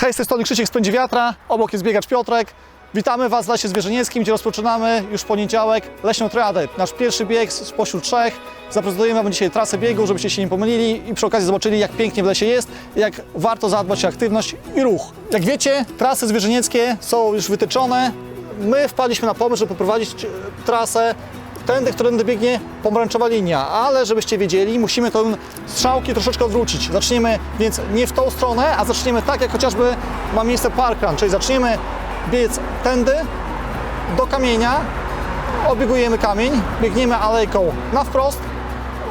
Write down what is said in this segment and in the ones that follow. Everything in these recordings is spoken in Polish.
Hej, z tej strony Krzysiek z Pędzi Wiatra, obok jest biegacz Piotrek. Witamy Was w Lesie Zwierzynieckim, gdzie rozpoczynamy już poniedziałek leśną triadę. Nasz pierwszy bieg spośród trzech. Zaprezentujemy Wam dzisiaj trasę biegu, żebyście się nie pomylili i przy okazji zobaczyli, jak pięknie w lesie jest, jak warto zadbać o aktywność i ruch. Jak wiecie, trasy zwierzynieckie są już wytyczone. My wpadliśmy na pomysł, żeby poprowadzić e, trasę tędy, którędy biegnie pomarańczowa linia, ale żebyście wiedzieli, musimy tę strzałki troszeczkę odwrócić. Zaczniemy więc nie w tą stronę, a zaczniemy tak, jak chociażby ma miejsce parkrun, czyli zaczniemy biec tędy do kamienia, obiegujemy kamień, biegniemy alejką na wprost,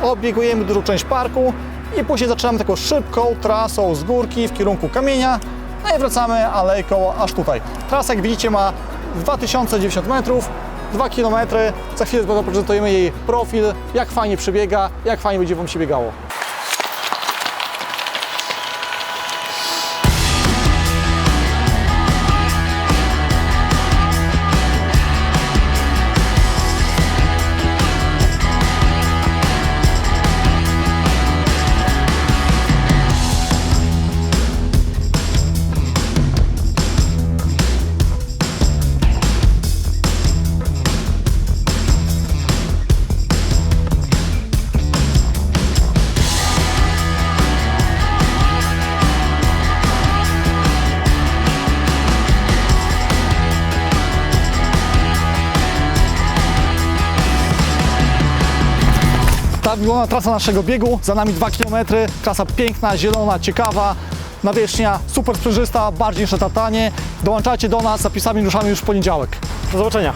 obiegujemy dużą część parku i później zaczynamy taką szybką trasą z górki w kierunku kamienia, no i wracamy alejką aż tutaj. Trasa, jak widzicie, ma 2090 metrów, 2 km. Za chwilę zaprezentujemy jej profil, jak fajnie przebiega, jak fajnie będzie Wam się biegało. Ta wygląda trasa naszego biegu, za nami 2 km, trasa piękna, zielona, ciekawa, nawierzchnia super sprężysta, bardziej niż na tartanie. Dołączajcie do nas, zapisami ruszamy już w poniedziałek. Do zobaczenia.